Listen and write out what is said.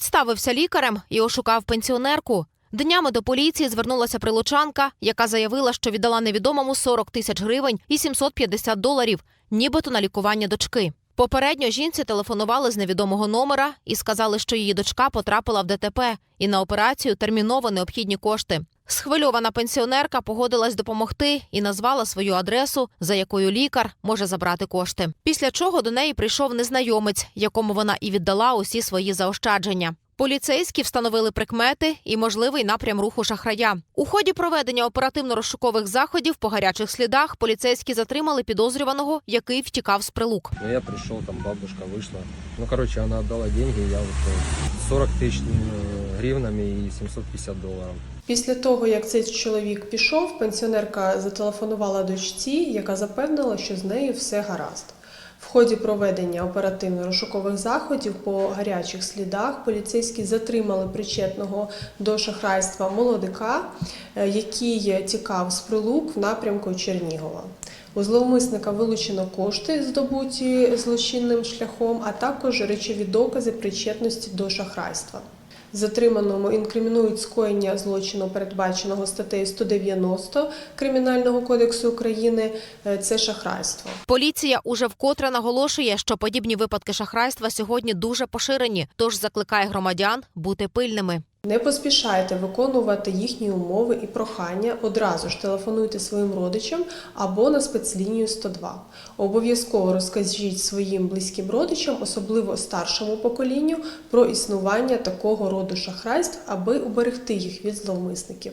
Представився лікарем і ошукав пенсіонерку. Днями до поліції звернулася прилучанка, яка заявила, що віддала невідомому 40 тисяч гривень і 750 доларів, нібито на лікування дочки. Попередньо жінці телефонували з невідомого номера і сказали, що її дочка потрапила в ДТП і на операцію терміново необхідні кошти. Схвильована пенсіонерка погодилась допомогти і назвала свою адресу, за якою лікар може забрати кошти. Після чого до неї прийшов незнайомець, якому вона і віддала усі свої заощадження. Поліцейські встановили прикмети і можливий напрям руху шахрая. У ході проведення оперативно-розшукових заходів по гарячих слідах поліцейські затримали підозрюваного, який втікав з прилук. Ну, я пришел, там бабушка вышла. Ну, короче, она отдала деньги, я вот э, 40 тысяч э, гривнами и 750 долларов. Після того, як цей чоловік пішов, пенсіонерка зателефонувала дочці, яка запевнила, що з нею все гаразд. В ході проведення оперативно-розшукових заходів по гарячих слідах поліцейські затримали причетного до шахрайства молодика, е, який тікав з прилук в напрямку Чернігова. У зловмисника вилучено кошти, здобуті злочинним шляхом, а також речові докази причетності до шахрайства. Затриманому інкримінують скоєння злочину, передбаченого статтею 190 Кримінального кодексу України. Е, Це шахрайство. Поліція уже вкотре наголошує, що подібні випадки шахрайства сьогодні дуже поширені, тож закликає громадян бути пильними. Не поспішайте виконувати їхні умови і прохання. Одразу ж телефонуйте своїм родичам або на спецлінію 102. Обов'язково розкажіть своїм близьким родичам, особливо старшому поколінню, про існування такого роду шахрайств, аби уберегти їх від зловмисників.